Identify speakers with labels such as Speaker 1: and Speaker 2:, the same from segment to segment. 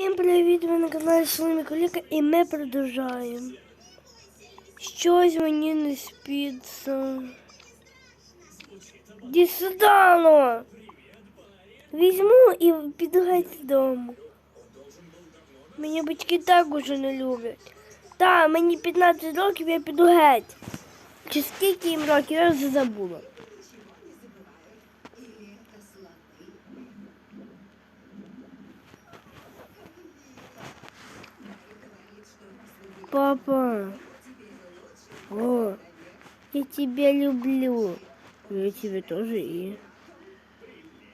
Speaker 1: Всім привіт, ви на каналі Соломі Коліка і ми продовжаємо. Щось мені не спиться. Ді ну. Візьму і піду геть з дому. Мені батьки так уже не люблять. Так, мені 15 років, я піду геть. Чи скільки їм років, я вже забула. Папа, о, я тебя люблю. Я тебя тоже и.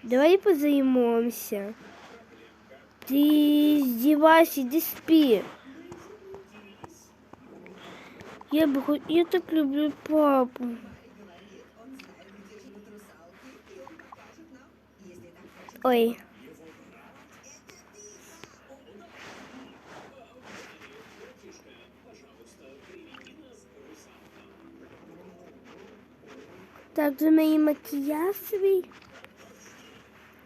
Speaker 1: Давай позаймемся. Ты издевайся, иди спи. Я бы хоть... Я так люблю папу. Ой. Так, за мої макіяж свій.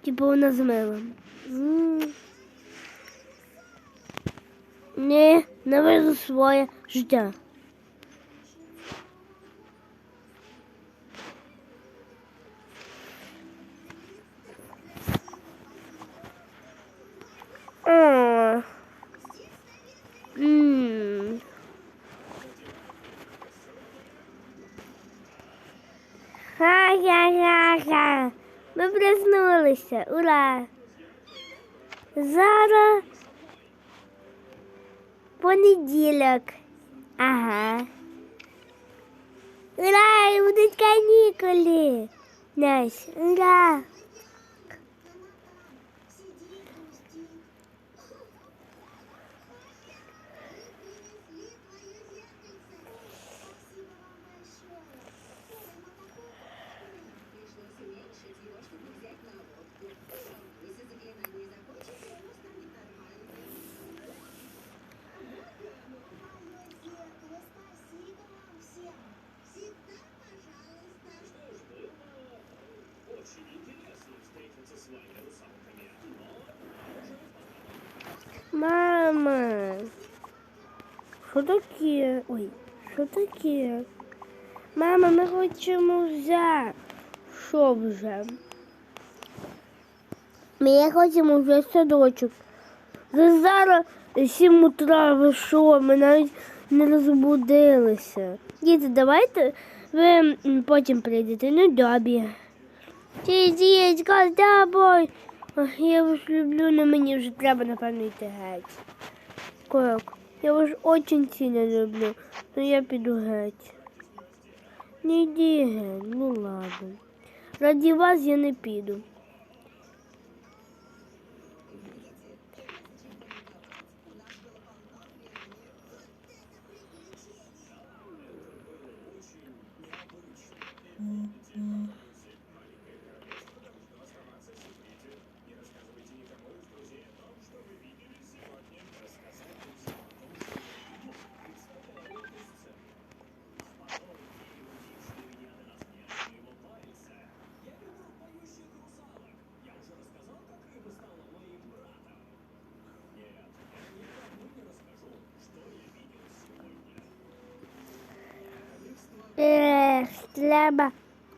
Speaker 1: Типу вона з милом. Ні, Не, навезу своє життя. Ми проснулися. Ура! Зараз понеділок. Ага. Ура! і Будуть канікули. Настя, ура! Мама. Що таке? Ой, що таке? Мама, ми хочемо вже. Що вже? Ми хочемо вже садочок. Вже зараз 7 утра, ви що? Ми навіть не розбудилися. Діти, давайте ви потім прийдете. Ну, добі. Ти дітька, з тобою. Я вас люблю, але мені вже треба, напевно, йти геть. Как? Я вас очень сильно люблю, но я піду геть. Не йди геть, ну ладно. Раді вас я не піду. Треба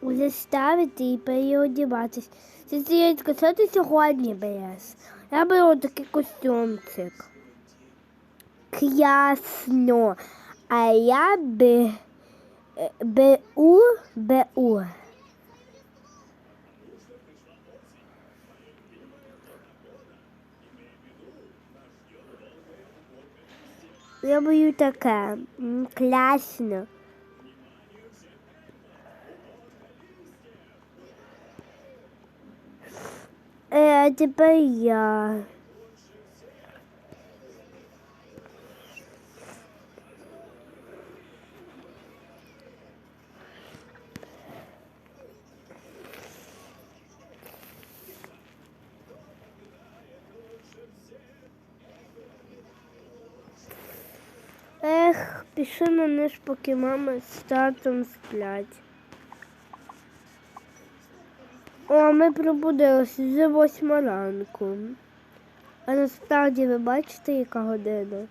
Speaker 1: заставити і переодіватись. Сестричка, що ти сьогодні береш? Я беру такий костюмчик. Ясно. А я би е, беру, беру. Я беру таке. Класно. Е, тепер я. Ех, пішли на низ, поки мама з сплять. О, ми пробудилися вже восьма ранку. А насправді ви бачите, яка година?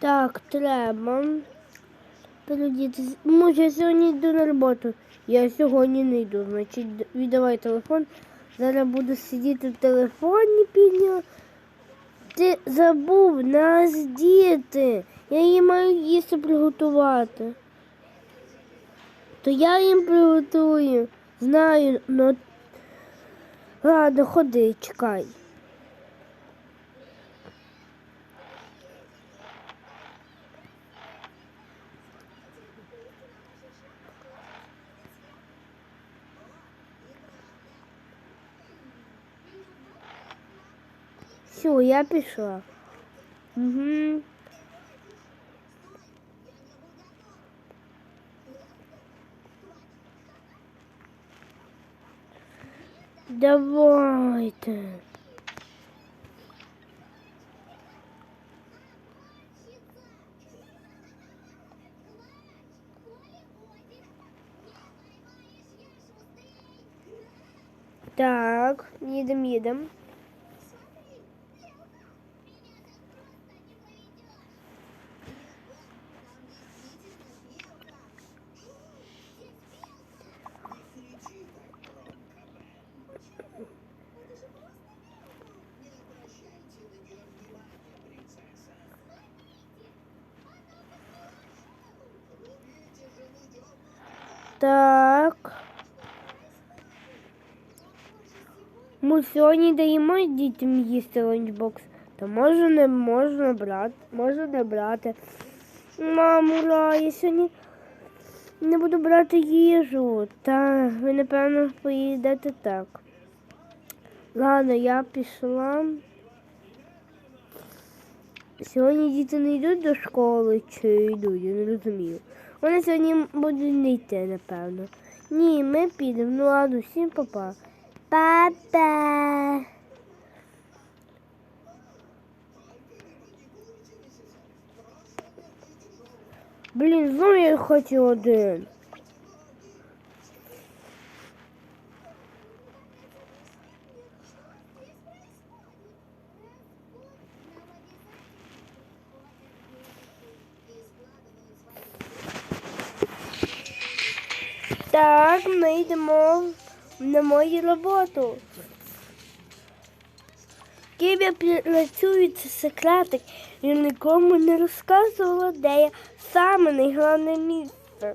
Speaker 1: Так, треба. Передітись. Може, я сьогодні йду на роботу. Я сьогодні не йду. Значить, віддавай телефон. Зараз буду сидіти в телефоні підняв. Ти забув нас діти. Я їм маю їсти приготувати. То я їм приготую. Знаю, но ладно, ходи, чекай. Все, я пішла. Угу. Давайте. Так, їдем, їдем. Так. Ми сьогодні даємо дітям їсти ланчбокс. То може не можна брати, може не брати. Мамура, я сьогодні не буду брати їжу. Та ви, напевно, поїдете так. Ладно, я пішла. Сьогодні діти не йдуть до школи чи йдуть, я не розумію. Вони сьогодні будуть не йти, напевно. Ні, ми підемо. Ну ладно, всім папа. Папа. Блін, знову я хочу один. Так, ми йдемо на мою роботу. Ким я працюю, це секретик. Я нікому не розказувала, де я саме найголовне місце.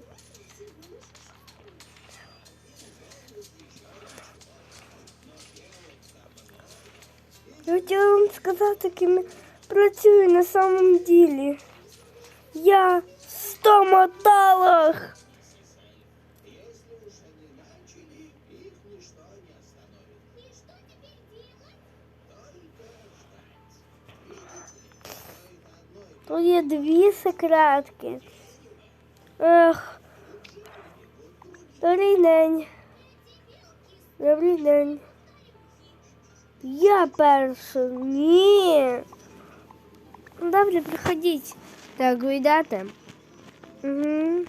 Speaker 1: Я хотіла вам сказати, ким я працюю на самом ділі. Я стоматолог. Тут є дві секретки. Ех. Добрий день. Добрий день. Я перша. Ні. Добре, приходіть. Так, ви йдете? Угу.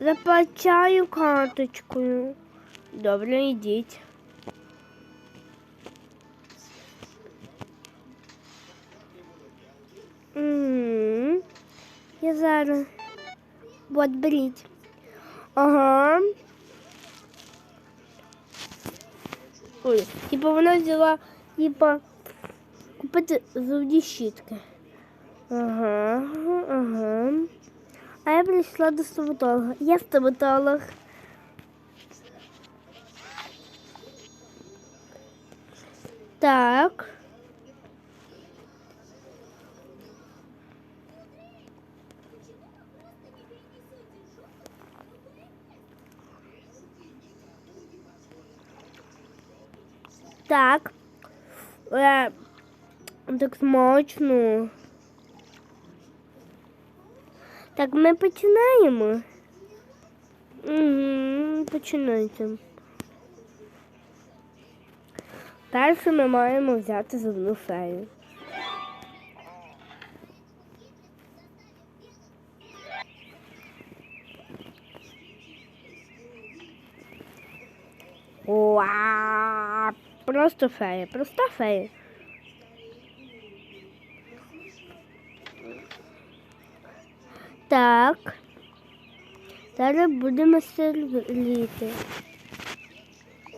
Speaker 1: Заплачаю карточкою. Добре, йдіть. Угу. Я зараз. Вот, беріть. Ага. Ой, типа вона взяла, типа, купити зубні щітки. Ага, ага. А я прийшла до стоматолога. Я стоматолог. Так. Так. Е, так смачно. Так, ми починаємо. Угу, починайте. Перше ми маємо взяти зубну фею. Уа! Просто фея, проста фея. Так. Зараз будемо сервіти.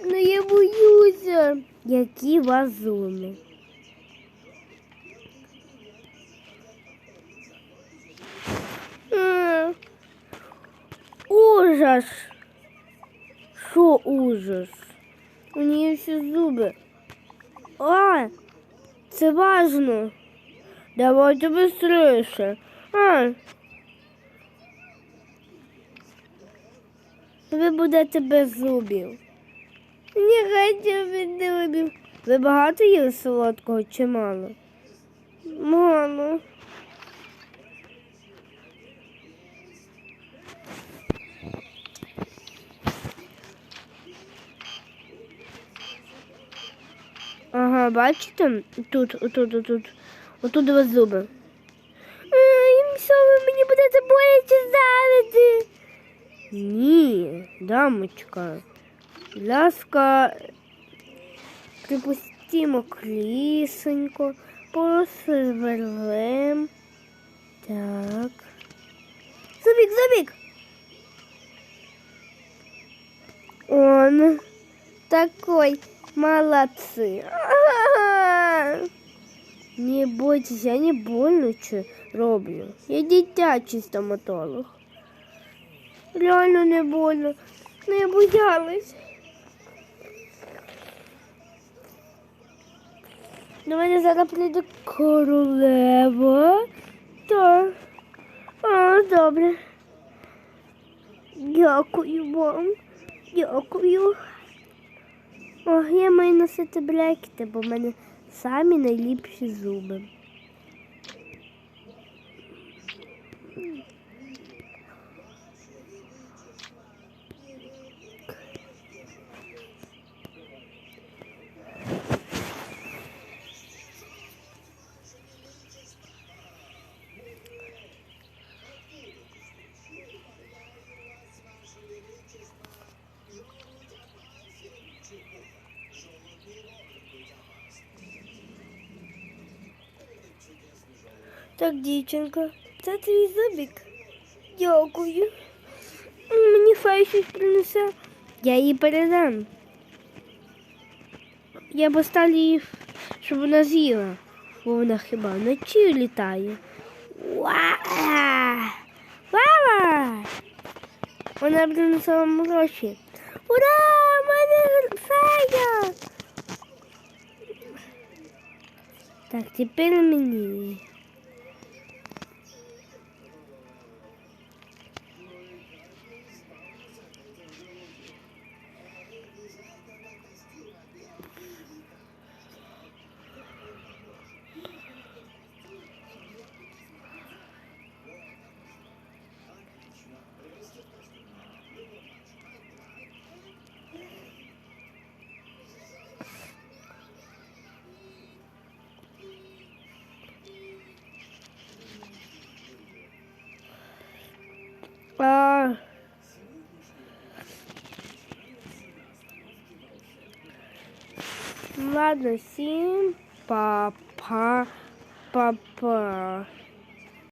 Speaker 1: Ну я боюся. Які вазони. Ужас. Що ужас? У неї всі зуби. А, це важно. Давайте быстрее. А. Ви будете без зубів. Не хочу без зубів. Ви багато їли солодкого чи мало? Мало. Ага, бачите? Тут, отут, отут. Отут у зуби. Ай, що ви мені будете боляче ставити? Ні, дамочка. Ласка, припустимо крісенько, посверлем. Так. Зубик, зубик. Он такой молодцы. Не бойтесь, я не больно що роблю. Я дитячий стоматолог. Реально не больно. Ну я боялась. До мене зараз прийде королева. Так. А, добре. Дякую вам. Дякую. О, я маю носити брекети, бо в мене самі найліпші зуби. Так, дівчинка, це твій зубик. Дякую. Мені фай щось принесе. Я її передам. Я поставлю її, щоб вона з'їла, бо вона хіба вночі літає. Уа! Мама! Вона принесла вам гроші. Ура! Мене фея! Так, тепер мені. Ладно, всім па-па, па-па.